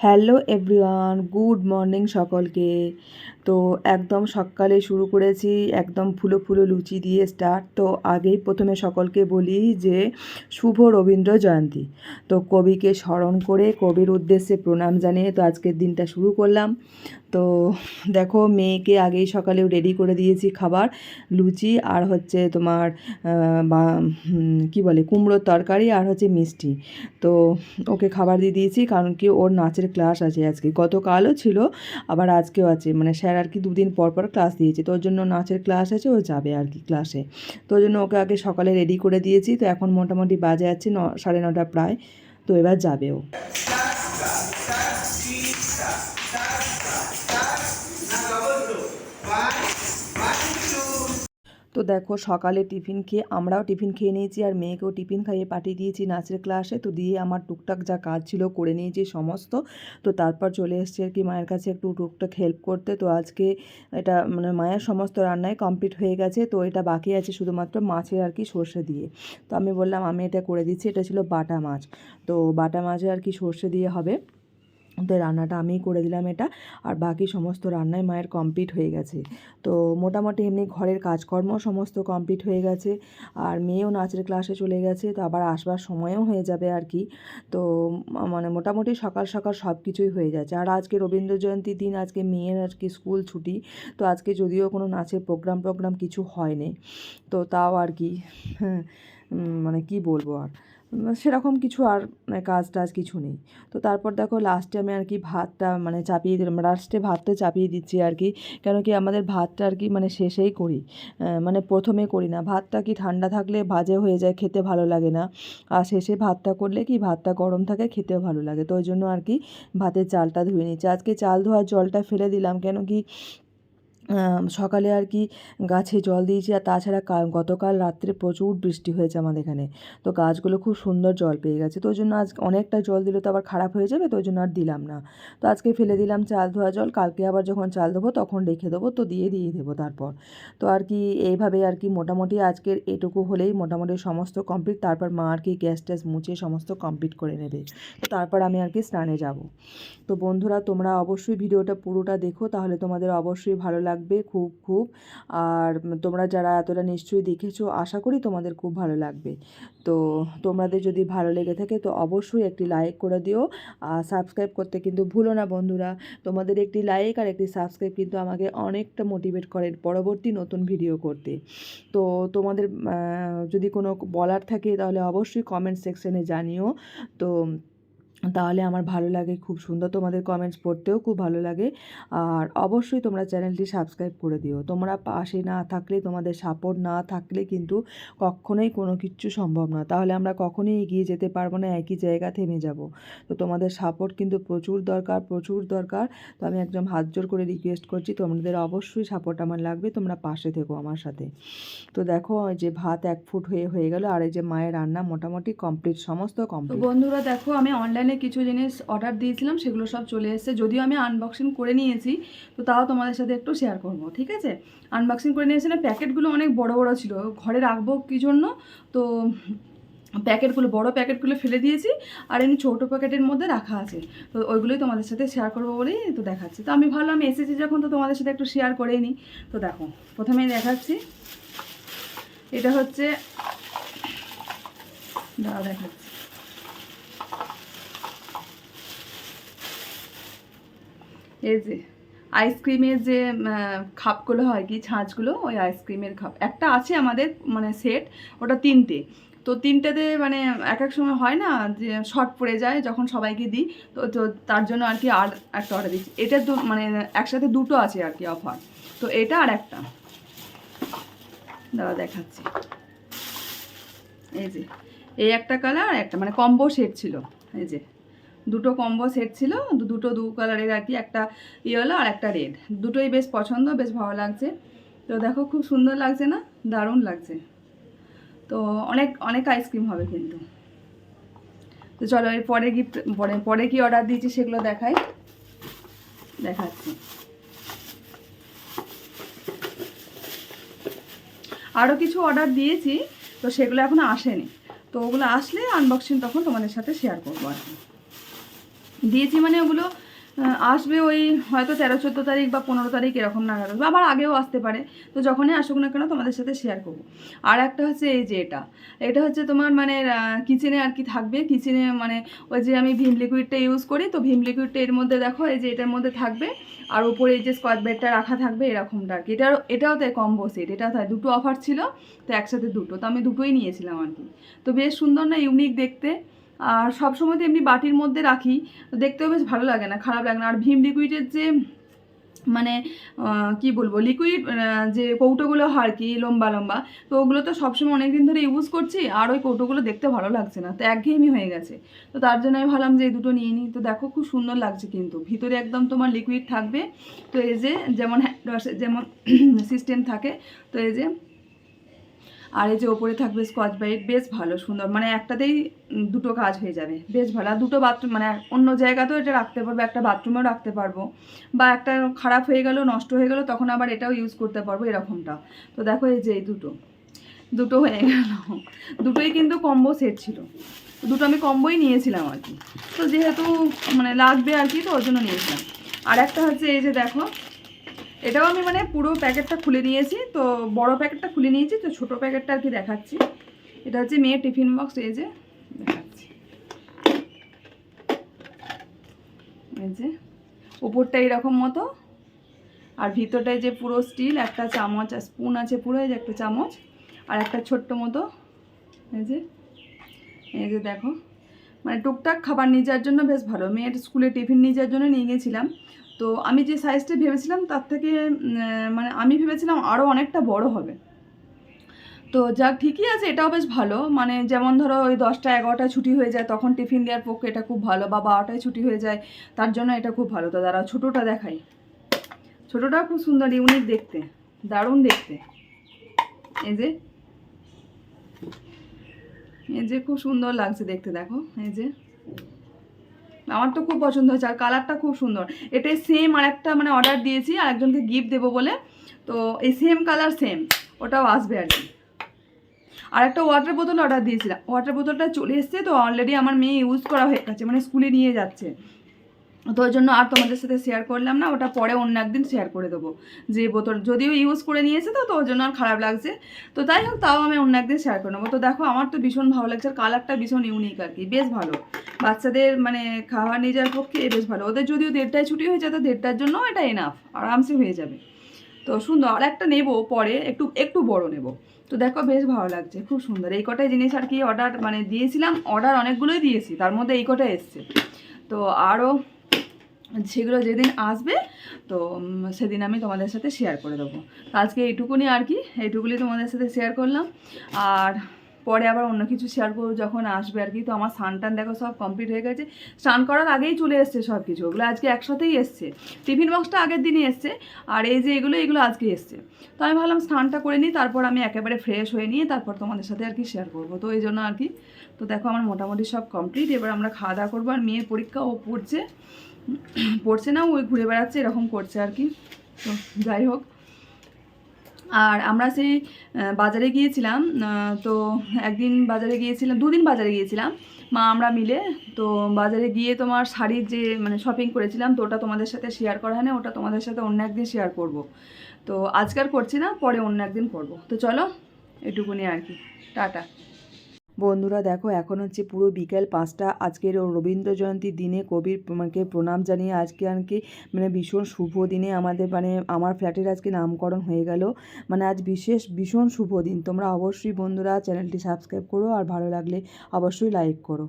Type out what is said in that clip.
Hello everyone good morning সকলকে। তো একদম সকালে শুরু করেছি একদম ফুলো ফুলো লুচি দিয়ে স্টার্ট তো আগেই প্রথমে সকলকে বলি যে শুভ রবীন্দ্র জয়ন্তী। তো কবিকে স্মরণ করে কবির উদ্দেশ্যে প্রণাম জানিয়ে তো আজকের দিনটা শুরু করলাম। তো দেখো মেয়েকে আগেই সকালেও রেডি করে দিয়েছি খাবার, লুচি আর হচ্ছে তোমার কি বলে, কুমড়োর তরকারি আর হচ্ছে মিষ্টি। তো ওকে খাবার দিয়ে দিয়েছি কারণ কি ওর নাচের ক্লাস আছে আজকে। গতকালও ছিল, আবার আজকেও আছে। মানে স্যার আর কি দুদিন পর পর ক্লাস দিয়েছে। ওর জন্য নাচের ক্লাস আছে, ও যাবে আর কি ক্লাসে তো ওই জন্য ওকে আগে সকালে রেডি করে দিয়েছি। তো এখন মোটামুটি বাজে আছে ন, সাড়ে নটা প্রায়। তো এবার যাবে ও। তো দেখো সকালে টিফিন খেয়ে আমরাও টিফিন খেয়ে নিয়েছি আর মেয়েকেও টিফিন খাইয়ে পাঠিয়ে দিয়েছি নাচের ক্লাসে। তো দিয়ে আমার টুকটাক যা কাজ ছিল করে নিয়েছি সমস্ত। তো তারপর চলে এসেছি আর কি মায়ের কাছে একটু টুকটাক হেল্প করতে। তো আজকে এটা মানে মায়ের সমস্ত রান্নাই কমপ্লিট হয়ে গেছে। তো এটা বাকি আছে শুধুমাত্র মাছের আর কি সর্ষে দিয়ে। তো আমি বললাম আমি এটা করে দিচ্ছি, এটা ছিল বাটা মাছ। তো বাটা মাছে আর কি সর্ষে দিয়ে হবে। তো রান্নাটা আমিই করে দিলাম এটা, আর বাকি সমস্ত রান্নাই মায়ের কমপ্লিট হয়ে গেছে। তো মোটামুটি এমনি ঘরের কাজকর্ম সমস্ত কমপ্লিট হয়ে গেছে, আর মেয়েও নাচের ক্লাসে চলে গেছে, তো আবার আসবার সময়ও হয়ে যাবে আর কি। তো মানে মোটামুটি সকাল সকাল সব কিছুই হয়ে যাচ্ছে। আর আজকে রবীন্দ্র জয়ন্তীর দিন, আজকে মেয়ের আর কি স্কুল ছুটি, তো আজকে যদিও কোনো নাচের প্রোগ্রাম প্রোগ্রাম কিছু হয়নি, তো তাও আর কি হ্যাঁ মানে কি বলব আর। সেরকম কিছু আর মানে কাজ টাজ কিছু নেই। তো তারপর দেখো লাস্টে আমি আর কি ভাতটা মানে চাপিয়ে দিলাম। লাস্টে ভাতটা চাপিয়ে দিচ্ছি আর কি। কেন কি আমাদের ভাতটা আর কি মানে শেষেই করি। মানে প্রথমে করি না। ভাতটা কি ঠান্ডা থাকলে ভাজে হয়ে যায়, খেতে ভালো লাগে না। আর শেষে ভাতটা করলে কি, ভাতটা গরম থাকে, খেতেও ভালো লাগে। তো ওই জন্য আর কি ভাতের চালটা ধুয়ে নিচ্ছি। আজকে চাল ধোয়ার জলটা ফেলে দিলাম। কেন কি সকালে আর কি গাছে জল দিয়েছি আর তাছাড়া গতকাল রাত্রে প্রচুর বৃষ্টি হয়েছে আমাদের এখানে। তো গাছগুলো খুব সুন্দর জল পেয়ে গেছে। তো ওই জন্য আজ অনেকটা জল দিলে তো আবার খারাপ হয়ে যাবে, তো ওই জন্য আর দিলাম না। তো আজকে ফেলে দিলাম চাল ধোয়া জল, কালকে আবার যখন চাল দেবো তখন রেখে দেবো, তো দিয়ে দিয়ে দেবো তারপর। তো আর কি এইভাবে আর কি মোটামুটি আজকের এটুকু হলেই মোটামুটি সমস্ত কমপ্লিট তারপর মা আর কি গ্যাস ট্যাস মুছে সমস্ত কমপ্লিট করে নেবে। তো তারপর আমি আর কি স্নানে যাব। তো বন্ধুরা তোমরা অবশ্যই ভিডিওটা পুরোটা দেখো, তাহলে তোমাদের অবশ্যই ভালো লাগবে। খুব খুব। আর তোমরা যারা এতটা নিশ্চয়ই দেখেছ, আশা করি তোমাদের খুব ভালো লাগবে। তো তোমাদের যদি ভালো লেগে থাকে, তো অবশ্যই একটি লাইক করে দিও। আর সাবস্ক্রাইব করতে কিন্তু ভুলো না বন্ধুরা। তোমাদের একটি লাইক আর একটি সাবস্ক্রাইব কিন্তু আমাকে অনেকটা মোটিভেট করে পরবর্তী নতুন ভিডিও করতে। তো তোমাদের যদি কোনো বলার থাকে, তাহলে অবশ্যই কমেন্ট সেকশনে জানিও। তো তাহলে আমার ভালো লাগে খুব সুন্দর তোমাদের কমেন্টস পড়তেও খুব ভালো লাগে। আর অবশ্যই তোমরা চ্যানেলটি সাবস্ক্রাইব করে দিও। তোমরা পাশে না থাকলে তোমাদের সাপোর্ট না থাকলে কিন্তু কখনোই কোনো কিচ্ছু সম্ভব না। তাহলে আমরা কখনোই এগিয়ে যেতে পারব না একই জায়গা থেমে যাব। তো তোমাদের সাপোর্ট কিন্তু প্রচুর দরকার প্রচুর দরকার। তো আমি একদম হাত জোর করে রিকোয়েস্ট করছি তোমাদের অবশ্যই সাপোর্ট আমার লাগবে তোমরা পাশে থেকো আমার সাথে। তো দেখো যে ভাত এক ফুট হয়ে হয়ে গেল আর এই যে মায়ের রান্না মোটামুটি কমপ্লিট সমস্ত কমপ্লিট বন্ধুরা দেখো আমি অনলাইনে কিছু জিনিস অর্ডার দিয়েছিলাম, সেগুলো সব চলে এসেছে। যদিও আমি আনবক্সিং করে নিয়েছি, তো তাও তোমাদের সাথে একটু শেয়ার করব, ঠিক আছে? আনবক্সিং করে নিয়েছি না, প্যাকেটগুলো অনেক বড় বড় ছিল। ঘরে রাখব কী জন্য? তো প্যাকেটগুলো, বড় প্যাকেটগুলো ফেলে দিয়েছি, আর এমনি ছোটো প্যাকেটের মধ্যে রাখা আছে। তো ওইগুলোই তোমাদের সাথে শেয়ার করব বলেই তো দেখাচ্ছি। তো আমি ভাবলাম এসেছি যখন, তো তোমাদের সাথে একটু শেয়ার করেই নিই। তো দেখো, প্রথমেই দেখাচ্ছি। এটা হচ্ছে দাঁড়া দেখাচ্ছি। এই যে আইসক্রিমের যে খাপগুলো হয় কি, ছাঁচগুলো, ওই আইসক্রিমের খাপ একটা আছে আমাদের মানে সেট ওটা তিনটে। তো তিনটেতে মানে এক এক সময় হয় না যে শর্ট পড়ে যায় যখন সবাইকে দিই, তো তো তার জন্য আর কি আর একটা অর্ডার দিচ্ছি। এটা দু মানে একসাথে দুটো আছে আর কি অফার তো এটা আর একটা। দাদা দেখাচ্ছি। এই যে, এই একটা কালার আর একটা মানে কম্বো সেট ছিল। এই যে দুটো কম্বো সেট ছিল দুটো দু কালারের আর কি, একটা ইয়েলো আর একটা রেড দুটোই বেশ পছন্দ, বেশ ভালো লাগছে। তো দেখো খুব সুন্দর লাগছে না? দারুণ লাগছে। তো অনেক অনেক আইসক্রিম হবে কিন্তু। তো চলো, এর পরে গিফট পরে পরে কি অর্ডার দিয়েছি সেগুলো দেখাই। দেখাচ্ছি। আরও কিছু অর্ডার দিয়েছি, তো সেগুলো এখনও আসেনি। তো ওগুলো আসলে আনবক্সিং তখন তোমাদের সাথে শেয়ার করব আর কি। দিয়েছি মানে ওগুলো আসবে ওই হয়তো তেরো, চোদ্দ তারিখ বা পনেরো তারিখ এরকম নাগাদ আসবে। আবার আগেও আসতে পারে। তো যখনই আসুক না কেন তোমাদের সাথে শেয়ার করব। আর একটা হচ্ছে এই যে এটা। এটা হচ্ছে তোমার মানে কিচেনে আর কি থাকবে। কিচেনে মানে ওই যে আমি ভীম লিকুইডটা ইউজ করি। তো ভীম লিকুইডটা এর মধ্যে দেখো, এই যে এটার মধ্যে থাকবে। আর উপরে এই যে স্কচ বেডটা রাখা থাকবে, এরকমটা আর কি। এটাও এটাও তাই কম্বো সেট এটা তাই দুটো অফার ছিল, তো একসাথে দুটো। তো আমি দুটোই নিয়েছিলাম আর কি। তো বেশ সুন্দর না ইউনিক দেখতে। আর সবসময় তো এমনি বাটির মধ্যে রাখি দেখতেও বেশ ভালো লাগে না, খারাপ লাগে না। আর ভীম লিকুইডের যে মানে কি বলব লিকুইড যে কৌটোগুলো হয় কি, লম্বা লম্বা, তো ওগুলো তো সবসময় অনেক দিন ধরে ইউজ করছি, আর ওই কৌটোগুলো দেখতে ভালো লাগছে না, তো একঘেয়েমি হয়ে গেছে। তো তার জন্য আমি ভাবলাম যে এই দুটো নিয়ে নিই, তো দেখো খুব সুন্দর লাগছে কিন্তু, ভিতরে একদম তোমার লিকুইড থাকবে। তো এই যে, যেমন যেমন সিস্টেম থাকে, তো এই যে আর এই যে ওপরে থাকবে স্কচ ব্রাইট বেশ ভালো, সুন্দর। মানে একটাতেই দুটো কাজ হয়ে যাবে। বেশ ভালো। আর দুটো বাথরুম মানে অন্য জায়গাতেও এটা রাখতে পারব, একটা বাথরুমেও রাখতে পারব। বা একটা খারাপ হয়ে গেল, নষ্ট হয়ে গেল, তখন আবার এটাও ইউজ করতে পারব এরকমটা। তো দেখো এই যে এই দুটো। দুটো হয়ে গেল। দুটোই কিন্তু কম্বো সেট ছিল। দুটো আমি কম্বোই নিয়েছিলাম আর কি। তো যেহেতু মানে লাগবে আর কি, তো ওর জন্য নিয়েছিলাম। আর একটা হচ্ছে এই যে দেখো এটাও আমি মানে পুরো প্যাকেটটা খুলে নিয়েছি। তো বড় প্যাকেটটা খুলে নিয়েছি, তো ছোট প্যাকেটটা আর কি দেখাচ্ছি। এটা হচ্ছে মেয়ের টিফিন বক্স, এই যে দেখাচ্ছি। এই যে উপরটা এরকম মতো, আর ভিতরটায় যে পুরো স্টিল, একটা চামচ, আর স্পুন আছে পুরো, এই যে একটা চামচ, আর একটা ছোট্ট মতো, এই যে এই যে দেখো। মানে টুকটাক খাবার নিয়ে যাওয়ার জন্য বেশ ভালো। মেয়ের স্কুলে টিফিন নিয়ে যাওয়ার জন্য নিয়ে গেছিলাম তো আমি যে সাইজটা ভেবেছিলাম, তার থেকে মানে আমি ভেবেছিলাম আরও অনেকটা বড় হবে। তো যাক, ঠিকই আছে, এটাও বেশ ভালো। মানে যেমন ধরো ওই দশটা এগারোটায় ছুটি হয়ে যায়, তখন টিফিন দেওয়ার পক্ষে এটা খুব ভালো, বা বারোটায় ছুটি হয়ে যায়, তার জন্য এটা খুব ভালো। তো দাঁড়া ছোটোটা দেখাই। ছোটোটাও খুব সুন্দর ইউনিক দেখতে, দারুণ দেখতে। এই যে এই যে খুব সুন্দর লাগছে দেখতে, দেখো, এই যে। আমার তো খুব পছন্দ হয়েছে, আর কালারটা খুব সুন্দর। এটাই সেম আর একটা মানে অর্ডার দিয়েছি, আর একজনকে গিফট দেবো বলে। তো এই সেম কালার সেম ওটাও আসবে আর কি। আর একটা ওয়াটার বোতল অর্ডার দিয়েছিলাম। ওয়াটার বোতলটা চলে এসছে, তো অলরেডি আমার মেয়ে ইউজ করা হয়ে গেছে মানে স্কুলে নিয়ে যাচ্ছে। তো ওই জন্য আর তোমাদের সাথে শেয়ার করলাম না, ওটা পরে অন্য একদিন শেয়ার করে দেবো। যে বোতল যদিও ইউজ করে নিয়েছে তো তো ওই জন্য আর খারাপ লাগছে। তো তাই হোক, তাও আমি অন্য একদিন শেয়ার করে নেব। তো দেখো, আমার তো ভীষণ ভালো লাগছে, আর কালারটা ভীষণ ইউনিক আর কি, বেশ ভালো। বাচ্চাদের মানে খাবার নিয়ে যাওয়ার পক্ষে বেশ ভালো। ওদের যদিও দেড়টায় ছুটি হয়ে যায়, তো দেড়টার জন্য এটা এনাফ আরামসে হয়ে যাবে। তো সুন্দর, আর একটা নেব পরে, একটু একটু বড় নেব। তো দেখো, বেশ ভালো লাগছে, খুব সুন্দর। এই কটাই জিনিস আর কি অর্ডার মানে দিয়েছিলাম অর্ডার অনেকগুলোই দিয়েছি, তার মধ্যে এই কটাই এসছে। তো আরও সেগুলো যেদিন আসবে, তো সেদিন আমি তোমাদের সাথে শেয়ার করে দেবো। আজকে এইটুকুনি আর কি এইটুকুনি তোমাদের সাথে শেয়ার করলাম। আর পরে আবার অন্য কিছু শেয়ার করব যখন আসবে আর কি। তো আমার স্নান টান দেখো সব কমপ্লিট হয়ে গেছে। স্নান করার আগেই চলে এসছে সব কিছু ওগুলো আজকে একসাথেই এসছে। টিফিন বক্সটা আগের দিনই এসছে। আর এই যে এগুলো এগুলো আজকে এসছে। তো আমি ভাবলাম স্নানটা করে নিই, তারপর আমি একেবারে ফ্রেশ হয়ে নিয়ে তারপর তোমাদের সাথে আর কি শেয়ার করব। তো এই জন্য আর কি, তো দেখো আমার মোটামুটি সব কমপ্লিট এবার আমরা খাওয়া দাওয়া করব। আর মেয়ের পরীক্ষা ও পড়ছে। পড়ছে না ওই ঘুরে বেড়াচ্ছে, এরকম করছে আর কি। তো যাই হোক। আর আমরা সেই বাজারে গিয়েছিলাম তো একদিন বাজারে গিয়েছিলাম, দুদিন বাজারে গিয়েছিলাম, মা আমরা মিলে, তো বাজারে গিয়ে তোমার শাড়ির যে মানে শপিং করেছিলাম, তো ওটা তোমাদের সাথে শেয়ার করা হয় না, ওটা তোমাদের সাথে অন্য একদিন শেয়ার করব। তো আজকাল করছি না, পরে অন্য একদিন করব। তো চলো, এটুকুনি আর কি। টাটা। বন্ধুরা দেখো, এখন হচ্ছে পুরো বিকেল পাঁচটা। আজকের রবীন্দ্র জয়ন্তীর দিনে কবিরকে প্রণাম জানিয়ে আজকে আর কি মানে ভীষণ শুভ দিনে আমাদের মানে আমার ফ্ল্যাটের আজকে নামকরণ হয়ে গেল। মানে আজ বিশেষ ভীষণ শুভ দিন। তোমরা অবশ্যই বন্ধুরা চ্যানেলটি সাবস্ক্রাইব করো আর ভালো লাগলে অবশ্যই লাইক করো।